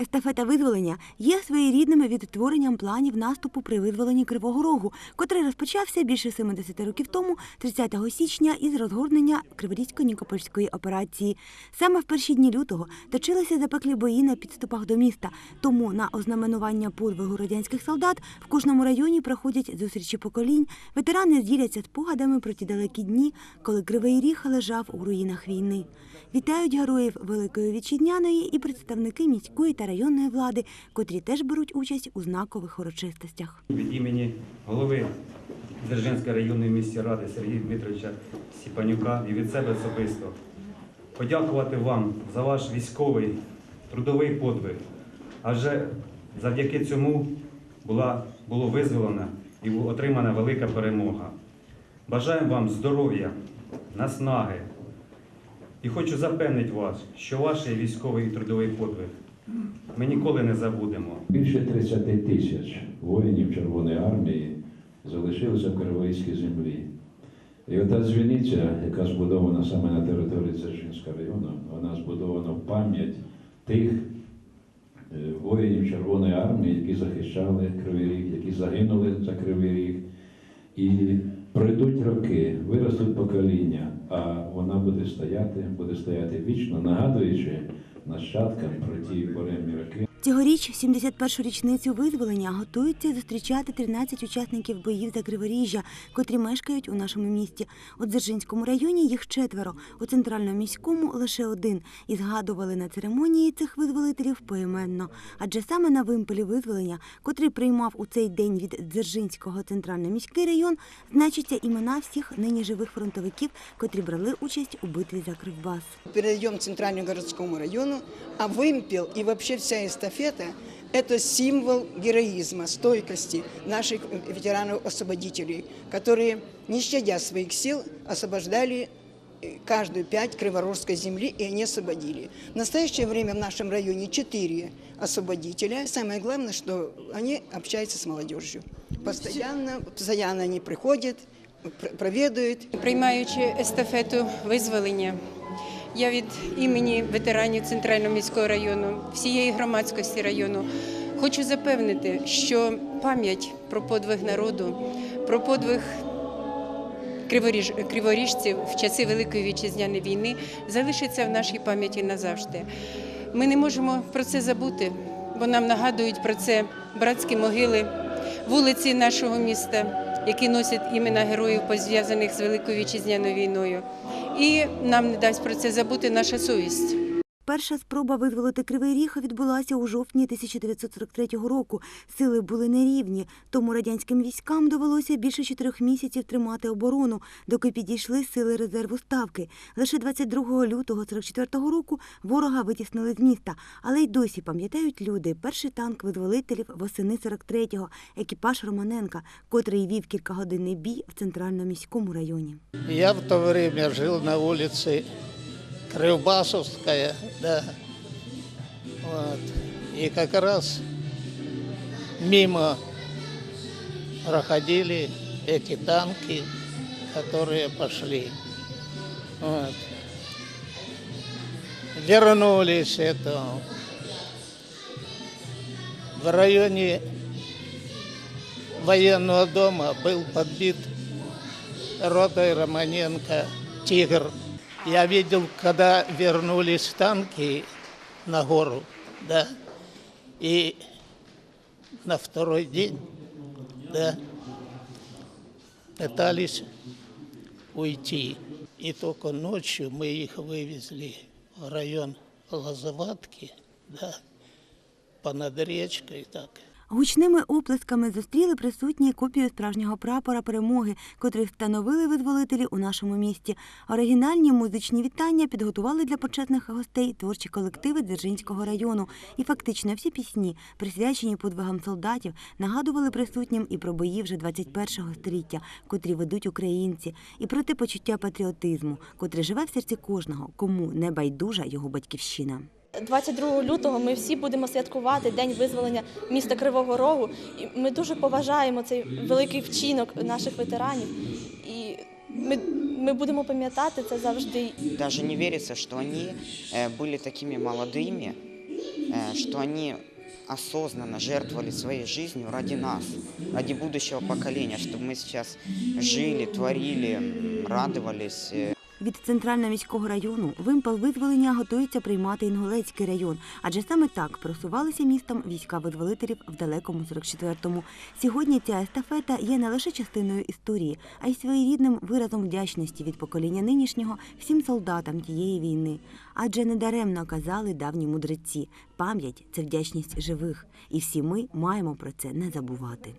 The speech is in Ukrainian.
Естафета визволення є своєрідним відтворенням планів наступу при визволенні Кривого Рогу, котрий розпочався більше 70 років тому, 30 січня, із розгорнення Криворізько-Нікопольської операції. Саме в перші дні лютого точилися запеклі бої на підступах до міста. Тому на ознаменування подвигу радянських солдат в кожному районі проходять зустрічі поколінь. Ветерани діляться спогадами про ті далекі дні, коли Кривий Ріг лежав у руїнах війни. Вітають героїв Великої Вітчизняної і представники міської та районної влади, котрі теж беруть участь у знакових урочистостях. Від імені голови Дзержинської районної міської ради Сергія Дмитровича Сіпанюка і від себе особисто подякувати вам за ваш військовий трудовий подвиг. Адже завдяки цьому була, було визволена і отримана велика перемога. Бажаємо вам здоров'я, наснаги. І хочу запевнити вас, що ваш військовий і трудовий подвиг ми ніколи не забудемо. Більше 30 тисяч воїнів Червоної армії залишилося в Кривоїзькій землі. І ота дзвіниця, яка збудована саме на території Дзержинського району, вона збудована в пам'ять тих е, воїнів Червоної армії, які захищали Кривий Ріг, які загинули за Кривий Ріг. І пройдуть роки, виростуть покоління, а вона буде стояти, буде стояти вічно, нагадуючи нащадкам про ті поремні роки. Цьогоріч, 71-шу річницю визволення, готуються зустрічати 13 учасників боїв за Криворіжжя, котрі мешкають у нашому місті. У Дзержинському районі їх четверо, у центральному міському лише один. І згадували на церемонії цих визволителів поіменно. Адже саме на вимпелі визволення, котрий приймав у цей день від Дзержинського центрально-міський район, значаться імена всіх нині живих фронтовиків, котрі брали участь у битві за Кривбас. перейдем к центральному городскому району, а вымпел и вообще вся эстафета – это символ героизма, стойкости наших ветеранов-освободителей, которые, не щадя своих сил, освобождали э, каждую пять криворожской земли, и они освободили. В настоящее время в нашем районе четыре освободителя. Самое главное, что они общаются с молодежью. Постоянно, постоянно они приходят, пр- проведают, Приймаючи естафету визволення, я від імені ветеранів Центрального міського району, всієї громадськості району хочу запевнити, що пам'ять про подвиг народу, про подвиг криворіж, криворіжців в часи Великої вітчизняної війни залишиться в нашій пам'яті назавжди. Ми не можемо про це забути, бо нам нагадують про це братські могили, вулиці нашого міста, які носять імена героїв, пов'язаних з Великою вітчизняною війною. І нам не дасть про це забути наша совість. Перша спроба визволити Кривий Ріг відбулася у жовтні 1943 року. Сили були нерівні, тому радянським військам довелося більше чотирьох місяців тримати оборону, доки підійшли сили резерву ставки. Лише 22 лютого 44 року ворога витіснили з міста, але й досі пам'ятають люди перший танк визволителів восени 43-го, екіпаж Романенка, котрий вів кількагодинний бій в центральному міському районі. Я в то время жил на улице Кривбасовская, да. Вот. И как раз мимо проходили эти танки, которые пошли. Вот. Вернулись это в районе военного дома был подбит ротой Романенко «Тигр». Я видел, когда вернулись танки на гору, да, и на второй день, да, пытались уйти. И только ночью мы их вывезли в район Лозоватки, да, понад речкой так. Гучними оплесками зустріли присутні копію справжнього прапора перемоги, котрий встановили визволителі у нашому місті. Оригінальні музичні вітання підготували для почесних гостей творчі колективи Дзержинського району. І фактично всі пісні, присвячені подвигам солдатів, нагадували присутнім і про бої вже 21-го століття, котрі ведуть українці, і про те почуття патріотизму, котре живе в серці кожного, кому не байдужа його батьківщина. 22 лютого ми всі будемо святкувати День визволення міста Кривого Рогу. І ми дуже поважаємо цей великий вчинок наших ветеранів. І ми, ми будемо пам'ятати це завжди. Даже не верится, что они э, были такими молодыми, э, что они осознанно жертвовали своей жизнью ради нас, ради будущего поколения, чтобы мы сейчас жили, творили, м, радовались. від центрального міського району вимпел визволення готується приймати Інгулецький район, адже саме так просувалися містом війська визволителів в далекому 44-му. Сьогодні ця естафета є не лише частиною історії, а й своєрідним виразом вдячності від покоління нинішнього всім солдатам тієї війни. Адже недаремно казали давні мудреці: пам'ять це вдячність живих, і всі ми маємо про це не забувати.